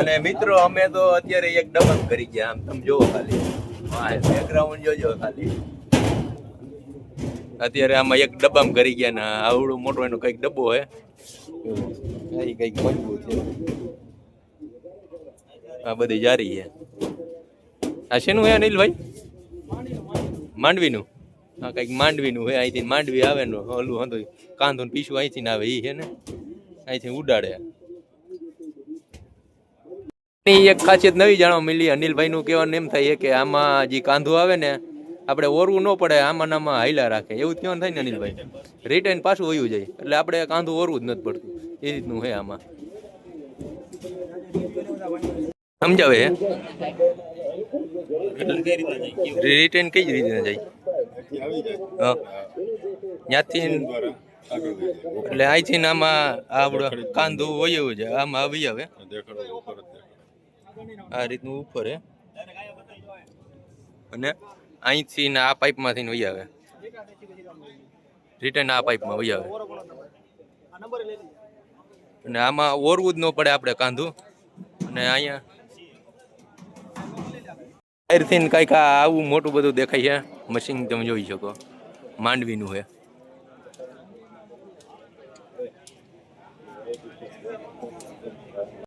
અને મિત્રો, અમે તો અત્યારે એક ડબલ કરી ગયા. આમ તમે જોવો ખાલી. બેકગ્રાઉન્ડ જોજો ખાલી. અત્યારે આમાં એક ડબ્બામાં કરી ગયા ને આવડો મોટો એનો કંઈક ડબ્બો હે. કઈ કંઈક મજબૂત છે. આ બધી જારી છે. આ શેનું હે અનિલભાઈ માંડવીનું? હા કંઈક માંડવીનું હે, અહીંથી માંડવી આવે ને, ઓલું હતું કાંધો પીછું અહીંથી આવે એ છે ને? અહીંથી ઉડાડે. ની એક ખાસિયત નવી જાણવા મળી. અનિલભાઈ નું કહેવાનું એમ થાય કે આમાં જે કાંધો આવે ને, આપણે ઓરવું ન પડે, આમાં નામાં હાઈલા રાખે. એવું જ કહેવાનું થાય ને અનિલભાઈ. રિટર્ન પાછું વયું જાય. એટલે આપણે કાંધું ઓરવું જ નથી પડતું. એ રીતનું છે આમાં. સમજાવે? હે રિટર્ન કઈ રીતે જાય ત્યાંથી એટલે અહીંથી આમાં આપણો કાંધું હોય એવું છે આમાં આવી આવે. આ રીતનું ઉપર હે. અને અહીંથી ને આ પાઇપમાંથી વહી આવે. રિટર્ન આ પાઇપમાં વહી આવે. અને આમાં ઓરવું જ ન પડે આપણે કાંધું. અને અહીંયા વાયરથી કંઈક આવું મોટું બધું દેખાય છે. મશીન તમે જોઈ શકો. માંડવીનું છે